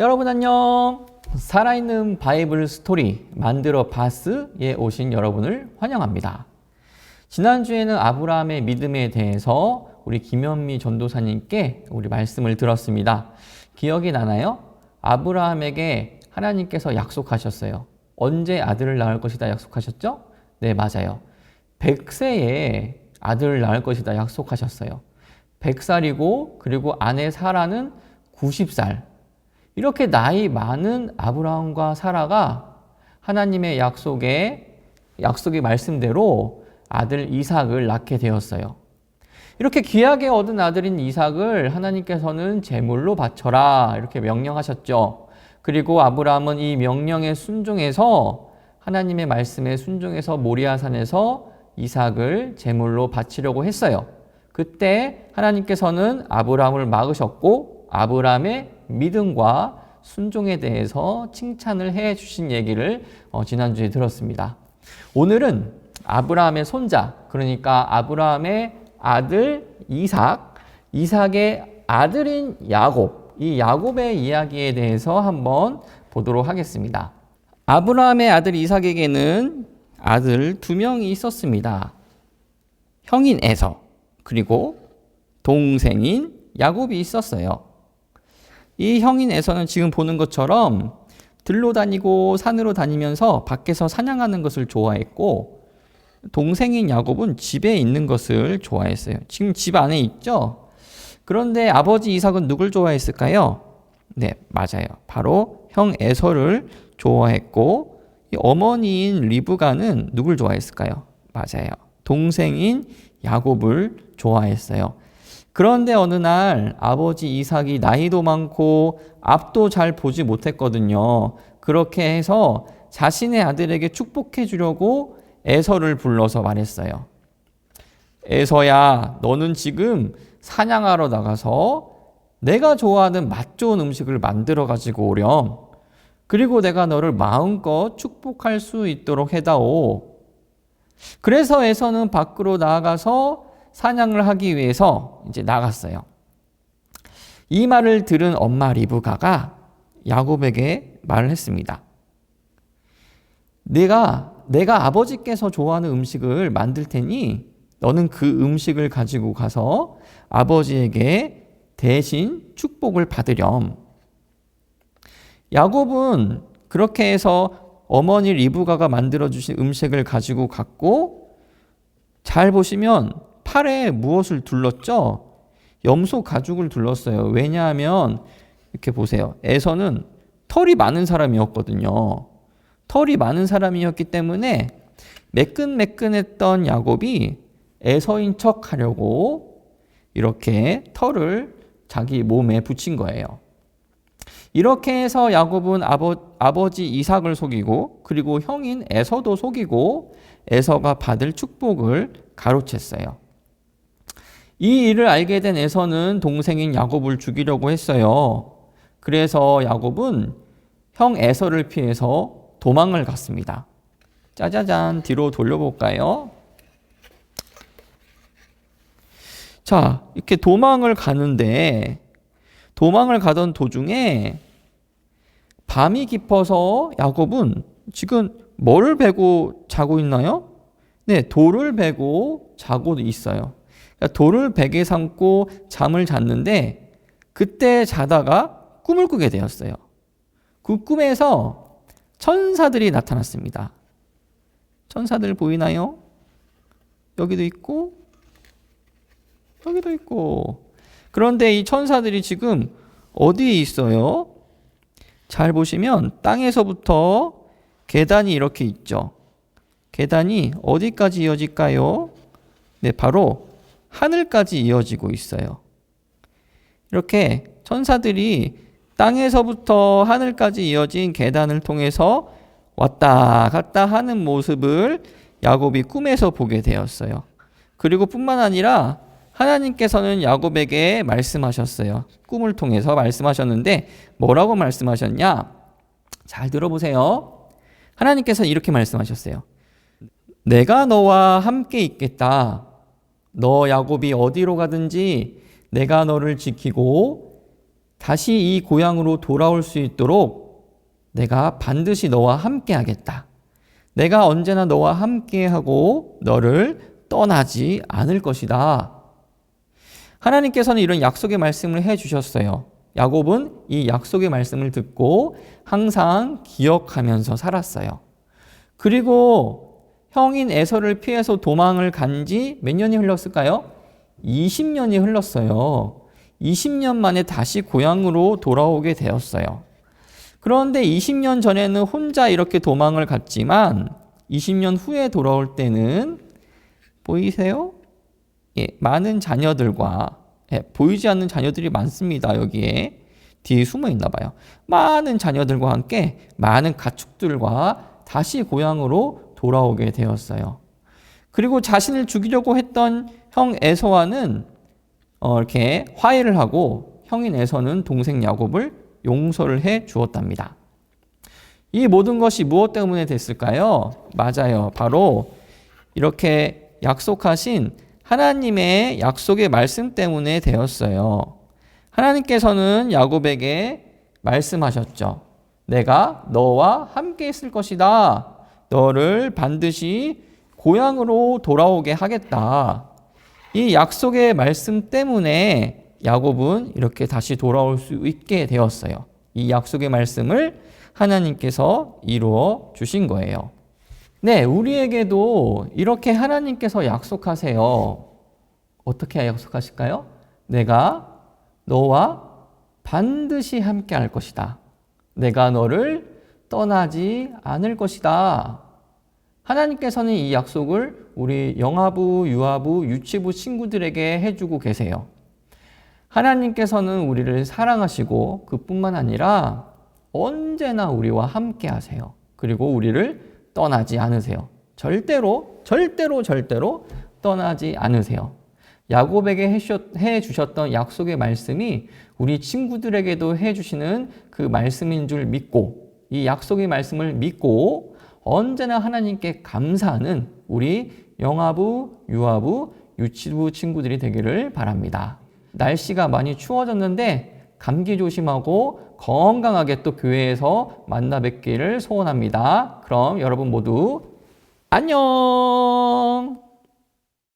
여러분 안녕. 살아있는 바이블 스토리 만들어 바스에 오신 여러분을 환영합니다. 지난주에는 아브라함의 믿음에 대해서 우리 김현미 전도사님께 우리 말씀을 들었습니다. 기억이 나나요? 아브라함에게 하나님께서 약속하셨어요. 언제 아들을 낳을 것이다 약속하셨죠? 네, 맞아요. 100세에 아들을 낳을 것이다 약속하셨어요. 100살이고 그리고 아내 사라는 90살. 이렇게 나이 많은 아브라함과 사라가 하나님의 약속에 약속의 말씀대로 아들 이삭을 낳게 되었어요. 이렇게 귀하게 얻은 아들인 이삭을 하나님께서는 제물로 바쳐라 이렇게 명령하셨죠. 그리고 아브라함은 이 명령에 순종해서 하나님의 말씀에 순종해서 모리아산에서 이삭을 제물로 바치려고 했어요. 그때 하나님께서는 아브라함을 막으셨고 아브라함의 믿음과 순종에 대해서 칭찬을 해 주신 얘기를 어, 지난주에 들었습니다. 오늘은 아브라함의 손자, 그러니까 아브라함의 아들 이삭, 이삭의 아들인 야곱, 이 야곱의 이야기에 대해서 한번 보도록 하겠습니다. 아브라함의 아들 이삭에게는 아들 두 명이 있었습니다. 형인 에서, 그리고 동생인 야곱이 있었어요. 이 형인 에서는 지금 보는 것처럼 들로 다니고 산으로 다니면서 밖에서 사냥하는 것을 좋아했고 동생인 야곱은 집에 있는 것을 좋아했어요. 지금 집 안에 있죠? 그런데 아버지 이삭은 누굴 좋아했을까요? 네, 맞아요. 바로 형 에서를 좋아했고 어머니인 리브가는 누굴 좋아했을까요? 맞아요. 동생인 야곱을 좋아했어요. 그런데 어느 날 아버지 이삭이 나이도 많고 앞도 잘 보지 못했거든요. 그렇게 해서 자신의 아들에게 축복해 주려고 에서를 불러서 말했어요. 에서야, 너는 지금 사냥하러 나가서 내가 좋아하는 맛 좋은 음식을 만들어 가지고 오렴. 그리고 내가 너를 마음껏 축복할 수 있도록 해다오. 그래서 에서는 밖으로 나아가서 사냥을 하기 위해서 이제 나갔어요. 이 말을 들은 엄마 리브가가 야곱에게 말을 했습니다. 내가 내가 아버지께서 좋아하는 음식을 만들 테니 너는 그 음식을 가지고 가서 아버지에게 대신 축복을 받으렴. 야곱은 그렇게 해서 어머니 리브가가 만들어 주신 음식을 가지고 갔고 잘 보시면 팔에 무엇을 둘렀죠? 염소 가죽을 둘렀어요. 왜냐하면 이렇게 보세요. 에서는 털이 많은 사람이었거든요. 털이 많은 사람이었기 때문에 매끈매끈했던 야곱이 에서인 척 하려고 이렇게 털을 자기 몸에 붙인 거예요. 이렇게 해서 야곱은 아버, 아버지 이삭을 속이고 그리고 형인 에서도 속이고 에서가 받을 축복을 가로챘어요. 이 일을 알게 된 에서는 동생인 야곱을 죽이려고 했어요. 그래서 야곱은 형 에서를 피해서 도망을 갔습니다. 짜자잔 뒤로 돌려볼까요? 자, 이렇게 도망을 가는데 도망을 가던 도중에 밤이 깊어서 야곱은 지금 뭐를 베고 자고 있나요? 네, 돌을 베고 자고 있어요. 그러니까 돌을 베개 삼고 잠을 잤는데 그때 자다가 꿈을 꾸게 되었어요. 그 꿈에서 천사들이 나타났습니다. 천사들 보이나요? 여기도 있고 여기도 있고 그런데 이 천사들이 지금 어디에 있어요? 잘 보시면 땅에서부터 계단이 이렇게 있죠. 계단이 어디까지 이어질까요? 네, 바로 하늘까지 이어지고 있어요. 이렇게 천사들이 땅에서부터 하늘까지 이어진 계단을 통해서 왔다 갔다 하는 모습을 야곱이 꿈에서 보게 되었어요. 그리고 뿐만 아니라 하나님께서는 야곱에게 말씀하셨어요. 꿈을 통해서 말씀하셨는데 뭐라고 말씀하셨냐? 잘 들어보세요. 하나님께서 이렇게 말씀하셨어요. 내가 너와 함께 있겠다. 너 야곱이 어디로 가든지 내가 너를 지키고 다시 이 고향으로 돌아올 수 있도록 내가 반드시 너와 함께 하겠다. 내가 언제나 너와 함께 하고 너를 떠나지 않을 것이다. 하나님께서는 이런 약속의 말씀을 해 주셨어요. 야곱은 이 약속의 말씀을 듣고 항상 기억하면서 살았어요. 그리고 형인 에서를 피해서 도망을 간 지 몇 년이 흘렀을까요? 20년이 흘렀어요. 20년 만에 다시 고향으로 돌아오게 되었어요. 그런데 20년 전에는 혼자 이렇게 도망을 갔지만 20년 후에 돌아올 때는 보이세요? 예, 많은 자녀들과 예, 보이지 않는 자녀들이 많습니다. 여기에 뒤에 숨어 있나 봐요. 많은 자녀들과 함께 많은 가축들과 다시 고향으로 돌아오게 되었어요. 그리고 자신을 죽이려고 했던 형 에서와는 어, 이렇게 화해를 하고 형인 에서는 동생 야곱을 용서를 해 주었답니다. 이 모든 것이 무엇 때문에 됐을까요? 맞아요. 바로 이렇게 약속하신 하나님의 약속의 말씀 때문에 되었어요. 하나님께서는 야곱에게 말씀하셨죠. 내가 너와 함께 있을 것이다. 너를 반드시 고향으로 돌아오게 하겠다. 이 약속의 말씀 때문에 야곱은 이렇게 다시 돌아올 수 있게 되었어요. 이 약속의 말씀을 하나님께서 이루어 주신 거예요. 네, 우리에게도 이렇게 하나님께서 약속하세요. 어떻게 약속하실까요? 내가 너와 반드시 함께 할 것이다. 내가 너를 떠나지 않을 것이다. 하나님께서는 이 약속을 우리 영아부, 유아부, 유치부 친구들에게 해주고 계세요. 하나님께서는 우리를 사랑하시고 그뿐만 아니라 언제나 우리와 함께 하세요. 그리고 우리를 떠나지 않으세요. 절대로, 절대로, 절대로 떠나지 않으세요. 야곱에게 해 주셨던 약속의 말씀이 우리 친구들에게도 해 주시는 그 말씀인 줄 믿고 이 약속의 말씀을 믿고 언제나 하나님께 감사하는 우리 영아부, 유아부, 유치부 친구들이 되기를 바랍니다. 날씨가 많이 추워졌는데 감기 조심하고 건강하게 또 교회에서 만나 뵙기를 소원합니다. 그럼 여러분 모두 안녕!